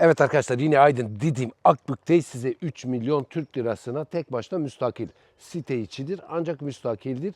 Evet arkadaşlar yine Aydın Didim Akbük'teyiz. Size 3 milyon Türk lirasına tek başına müstakil site içidir. Ancak müstakildir.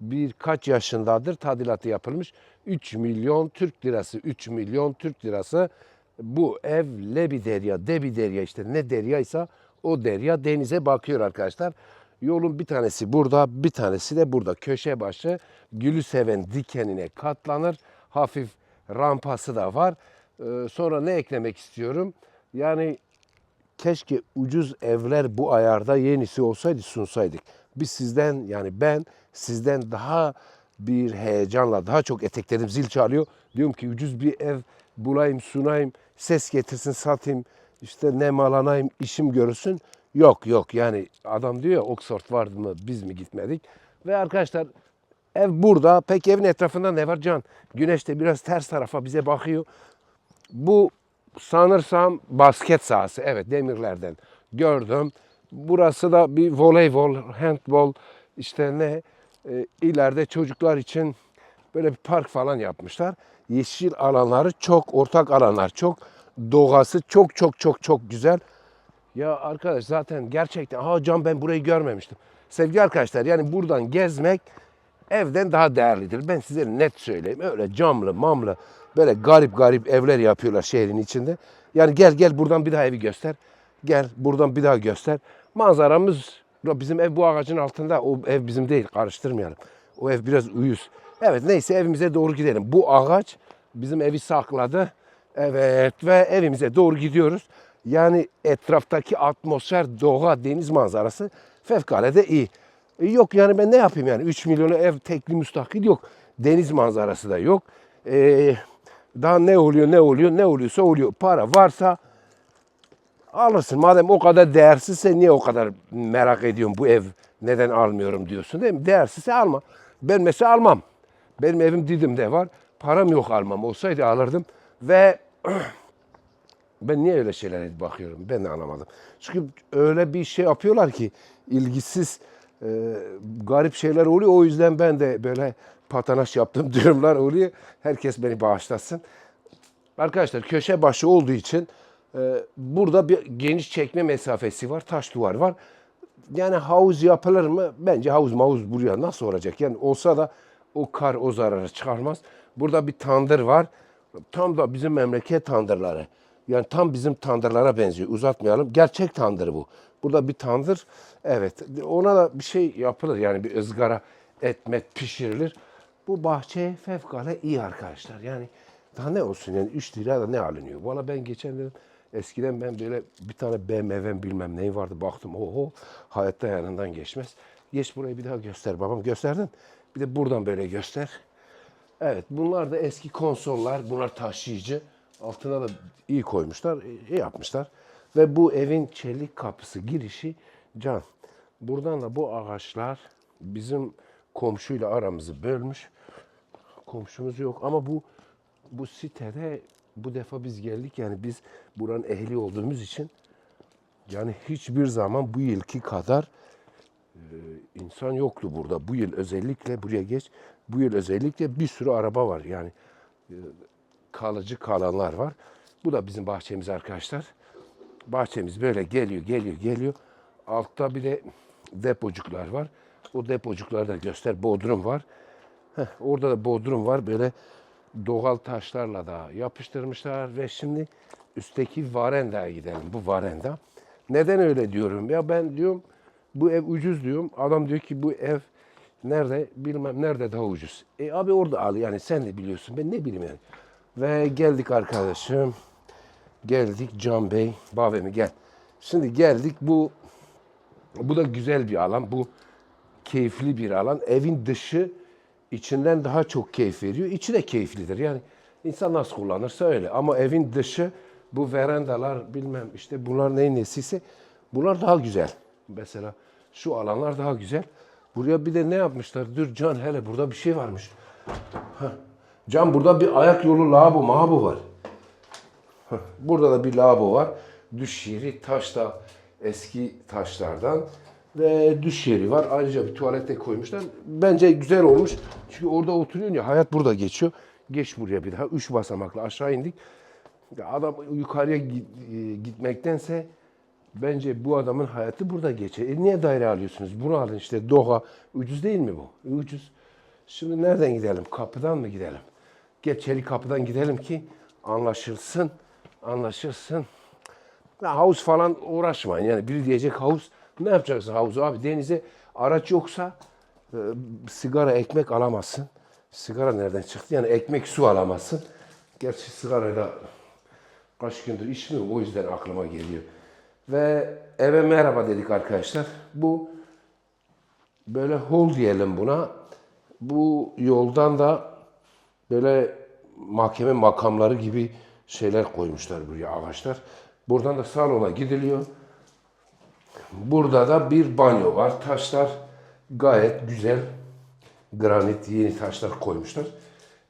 Birkaç yaşındadır. Tadilatı yapılmış. 3 milyon Türk lirası. 3 milyon Türk lirası. Bu ev Lebi Derya, Debi Derya işte ne deryaysa o derya denize bakıyor arkadaşlar. Yolun bir tanesi burada, bir tanesi de burada. Köşe başı gülü seven dikenine katlanır. Hafif rampası da var. Ee, sonra ne eklemek istiyorum? Yani keşke ucuz evler bu ayarda yenisi olsaydı sunsaydık. Biz sizden yani ben sizden daha bir heyecanla daha çok eteklerim zil çalıyor. Diyorum ki ucuz bir ev bulayım sunayım ses getirsin satayım işte nemalanayım işim görürsün. Yok yok yani adam diyor ya Oxford vardı mı biz mi gitmedik. Ve arkadaşlar ev burada peki evin etrafında ne var Can? Güneş de biraz ters tarafa bize bakıyor. Bu sanırsam basket sahası. Evet demirlerden gördüm. Burası da bir voleybol, handbol işte ne e, ileride çocuklar için böyle bir park falan yapmışlar. Yeşil alanları çok, ortak alanlar çok. Doğası çok çok çok çok güzel. Ya arkadaş zaten gerçekten ha can ben burayı görmemiştim. Sevgili arkadaşlar yani buradan gezmek evden daha değerlidir. Ben size net söyleyeyim. Öyle camlı, mamlı böyle garip garip evler yapıyorlar şehrin içinde. Yani gel gel buradan bir daha evi göster. Gel buradan bir daha göster. Manzaramız bizim ev bu ağacın altında. O ev bizim değil. Karıştırmayalım. O ev biraz uyuz. Evet neyse evimize doğru gidelim. Bu ağaç bizim evi sakladı. Evet ve evimize doğru gidiyoruz. Yani etraftaki atmosfer, doğa, deniz manzarası fevkalade iyi. E yok yani ben ne yapayım yani 3 milyona ev tekli müstakil yok. Deniz manzarası da yok. E, daha ne oluyor ne oluyor ne oluyorsa oluyor. Para varsa alırsın. Madem o kadar değersizse niye o kadar merak ediyorsun bu ev neden almıyorum diyorsun değil mi? Değersizse alma. Ben mesela almam. Benim evim Didim'de var. Param yok almam. Olsaydı alırdım. Ve ben niye öyle şeylere bakıyorum? Ben de anlamadım. Çünkü öyle bir şey yapıyorlar ki ilgisiz e, garip şeyler oluyor. O yüzden ben de böyle patanaş yaptığım durumlar oluyor. Herkes beni bağışlasın. Arkadaşlar köşe başı olduğu için e, burada bir geniş çekme mesafesi var. Taş duvar var. Yani havuz yapılır mı? Bence havuz mavuz buraya nasıl olacak? Yani olsa da o kar o zararı çıkarmaz. Burada bir tandır var. Tam da bizim memleket tandırları. Yani tam bizim tandırlara benziyor. Uzatmayalım. Gerçek tandır bu. Burada bir tandır. Evet. Ona da bir şey yapılır. Yani bir ızgara etmet pişirilir. Bu bahçe fevkalade iyi arkadaşlar. Yani daha ne olsun yani 3 lira da ne alınıyor? Valla ben geçen dedim eskiden ben böyle bir tane BMW'm bilmem neyi vardı baktım oho hayatta yanından geçmez. Geç burayı bir daha göster babam gösterdin. Bir de buradan böyle göster. Evet bunlar da eski konsollar. Bunlar taşıyıcı. Altına da iyi koymuşlar. iyi yapmışlar. Ve bu evin çelik kapısı girişi can. Buradan da bu ağaçlar bizim komşuyla aramızı bölmüş. Komşumuz yok ama bu bu sitede bu defa biz geldik yani biz buranın ehli olduğumuz için yani hiçbir zaman bu yılki kadar e, insan yoktu burada. Bu yıl özellikle buraya geç. Bu yıl özellikle bir sürü araba var. Yani e, kalıcı kalanlar var. Bu da bizim bahçemiz arkadaşlar. Bahçemiz böyle geliyor, geliyor, geliyor. Altta bir de depocuklar var. O depocukları da göster. Bodrum var. Heh, orada da bodrum var. Böyle doğal taşlarla da yapıştırmışlar ve şimdi üstteki varendaya gidelim. Bu varenda. Neden öyle diyorum? Ya ben diyorum bu ev ucuz diyorum. Adam diyor ki bu ev nerede bilmem nerede daha ucuz. E abi orada al yani sen de biliyorsun. Ben ne bileyim yani. Ve geldik arkadaşım. Geldik Can Bey. Bavemi gel. Şimdi geldik bu bu da güzel bir alan. Bu keyifli bir alan. Evin dışı içinden daha çok keyif veriyor. İçi de keyiflidir. Yani insan nasıl kullanırsa öyle. Ama evin dışı bu verandalar bilmem işte bunlar neyin nesiyse bunlar daha güzel. Mesela şu alanlar daha güzel. Buraya bir de ne yapmışlar? Dur Can hele burada bir şey varmış. Heh. Can burada bir ayak yolu lavabo mahabu var. Heh. Burada da bir lavabo var. Düş yeri taş da eski taşlardan ve düş yeri var. Ayrıca bir tuvalet de koymuşlar. Bence güzel olmuş. Çünkü orada oturuyorsun ya hayat burada geçiyor. Geç buraya bir daha. Üç basamakla aşağı indik. Ya adam yukarıya e, gitmektense bence bu adamın hayatı burada geçer. E niye daire alıyorsunuz? Bunu alın işte Doha. Ucuz değil mi bu? Ucuz. Şimdi nereden gidelim? Kapıdan mı gidelim? Gel çelik kapıdan gidelim ki anlaşılsın. Anlaşılsın. Ya havuz falan uğraşmayın. Yani biri diyecek havuz. Ne yapacaksın havuzu abi? Denize araç yoksa e, sigara, ekmek alamazsın. Sigara nereden çıktı? Yani ekmek, su alamazsın. Gerçi sigarayla kaç gündür içmiyorum. O yüzden aklıma geliyor. Ve eve merhaba dedik arkadaşlar. Bu böyle hol diyelim buna. Bu yoldan da böyle mahkeme makamları gibi şeyler koymuşlar buraya ağaçlar. Buradan da salona gidiliyor. Burada da bir banyo var. Taşlar gayet güzel. Granit yeni taşlar koymuşlar.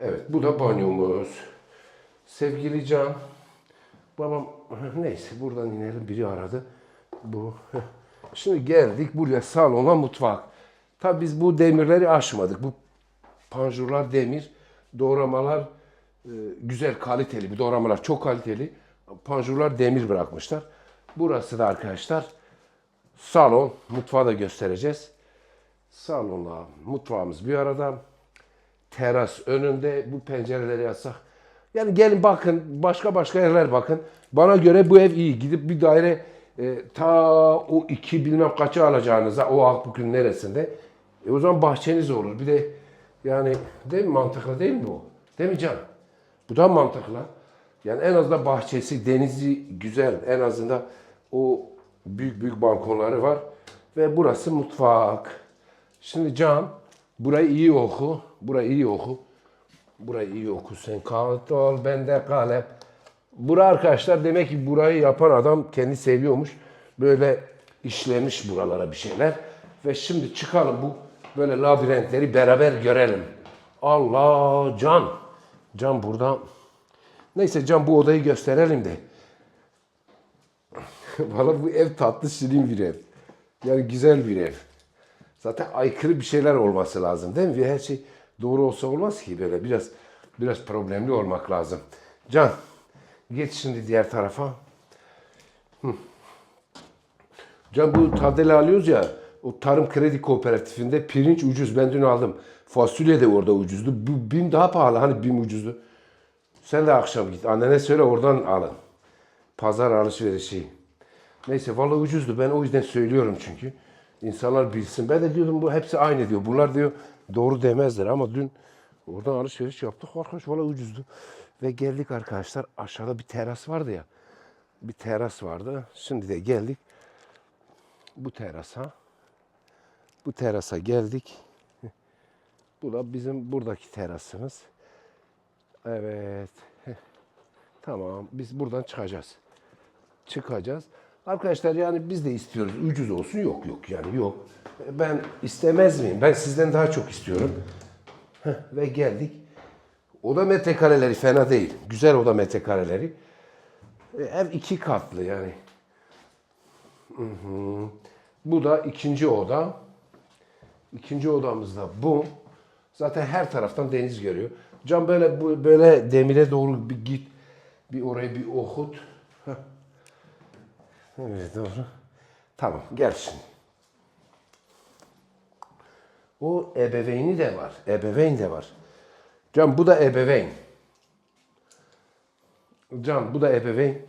Evet bu da banyomuz. Sevgili Can. Babam neyse buradan inelim biri aradı. Bu. Şimdi geldik buraya salona mutfak. Tabi biz bu demirleri aşmadık. Bu panjurlar demir, doğramalar e, güzel kaliteli. Bu doğramalar çok kaliteli. Panjurlar demir bırakmışlar. Burası da arkadaşlar salon, mutfağı da göstereceğiz. Salonla mutfağımız bir arada. Teras önünde bu pencereleri yazsak. Yani gelin bakın başka başka yerler bakın. Bana göre bu ev iyi. Gidip bir daire e, ta o iki bilmem kaçı alacağınıza o Akbük'ün neresinde. E o zaman bahçeniz olur. Bir de yani değil mi mantıklı değil mi bu? Değil mi Can? Bu da mantıklı. Yani en azından bahçesi, denizi güzel. En azından o büyük büyük balkonları var. Ve burası mutfak. Şimdi Can, burayı iyi oku. Burayı iyi oku. Burayı iyi oku sen. Kağıt ol, bende kalem. Bura arkadaşlar demek ki burayı yapan adam kendi seviyormuş. Böyle işlemiş buralara bir şeyler. Ve şimdi çıkalım bu böyle labirentleri beraber görelim. Allah Can. Can burada. Neyse Can bu odayı gösterelim de. Valla bu ev tatlı şirin bir ev. Yani güzel bir ev. Zaten aykırı bir şeyler olması lazım değil mi? Her şey doğru olsa olmaz ki böyle biraz biraz problemli olmak lazım. Can geç şimdi diğer tarafa. Can bu tadeli alıyoruz ya o tarım kredi kooperatifinde pirinç ucuz. Ben dün aldım. Fasulye de orada ucuzdu. Bu BİM daha pahalı. Hani BİM ucuzdu. Sen de akşam git. Annene söyle oradan alın. Pazar alışverişi. Neyse vallahi ucuzdu. Ben o yüzden söylüyorum çünkü. İnsanlar bilsin. Ben de diyordum bu hepsi aynı diyor. Bunlar diyor doğru demezler ama dün oradan alışveriş yaptık. Arkadaş vallahi ucuzdu. Ve geldik arkadaşlar. Aşağıda bir teras vardı ya. Bir teras vardı. Şimdi de geldik. Bu terasa. Bu terasa geldik. Bu da bizim buradaki terasımız. Evet. Tamam. Biz buradan çıkacağız. Çıkacağız. Arkadaşlar yani biz de istiyoruz. Ucuz olsun. Yok yok yani yok. Ben istemez miyim? Ben sizden daha çok istiyorum. Heh, ve geldik. Oda metrekareleri fena değil. Güzel oda metrekareleri. E, Ev iki katlı yani. Hı hı. Bu da ikinci oda. İkinci odamız da bu. Zaten her taraftan deniz görüyor. Can böyle böyle demire doğru bir git. Bir orayı bir okut. Heh. Evet doğru. Tamam gel şimdi. O ebeveyni de var. Ebeveyn de var. Can bu da ebeveyn. Can bu da ebeveyn.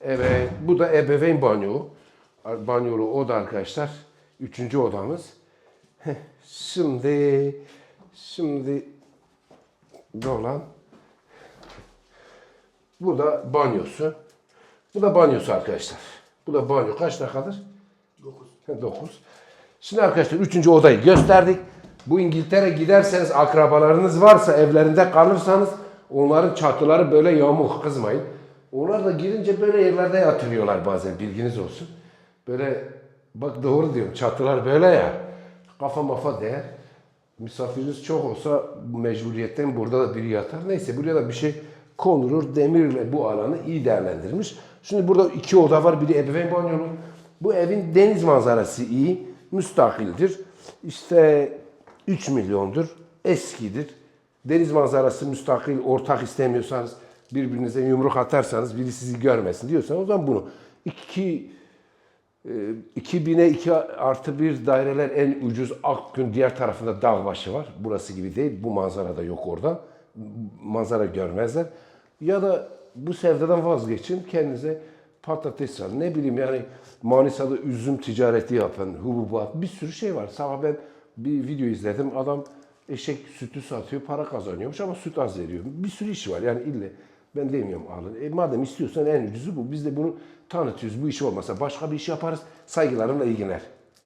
Evet bu da ebeveyn banyo. Banyolu oda arkadaşlar. Üçüncü odamız. Şimdi şimdi dolan. Bu da banyosu. Bu da banyosu arkadaşlar. Bu da banyo. Kaç dakikadır? 9. 9. Şimdi arkadaşlar üçüncü odayı gösterdik. Bu İngiltere giderseniz akrabalarınız varsa evlerinde kalırsanız onların çatıları böyle yamuk kızmayın. Onlar da girince böyle yerlerde yatırıyorlar bazen bilginiz olsun. Böyle bak doğru diyorum çatılar böyle ya kafa mafa değer. Misafiriniz çok olsa mecburiyetten burada da biri yatar. Neyse buraya da bir şey konulur. Demirle bu alanı iyi değerlendirmiş. Şimdi burada iki oda var. Biri ebeveyn banyolu. Bu evin deniz manzarası iyi. Müstakildir. İşte 3 milyondur. Eskidir. Deniz manzarası müstakil, ortak istemiyorsanız birbirinize yumruk atarsanız biri sizi görmesin diyorsanız o zaman bunu. İki, e, 2000'e 2 artı bir daireler en ucuz Akgün diğer tarafında Dağbaşı var. Burası gibi değil. Bu manzara da yok orada. Manzara görmezler. Ya da bu sevdadan vazgeçin. Kendinize patates alın. Ne bileyim yani Manisa'da üzüm ticareti yapan, hububat bir sürü şey var. Sabah ben bir video izledim. Adam eşek sütü satıyor, para kazanıyormuş ama süt az veriyor. Bir sürü işi var. Yani ille ben demiyorum alın. E madem istiyorsan en ucuzu bu. Biz de bunu tanıtıyoruz. Bu iş olmasa başka bir iş yaparız. Saygılarımla iyi günler.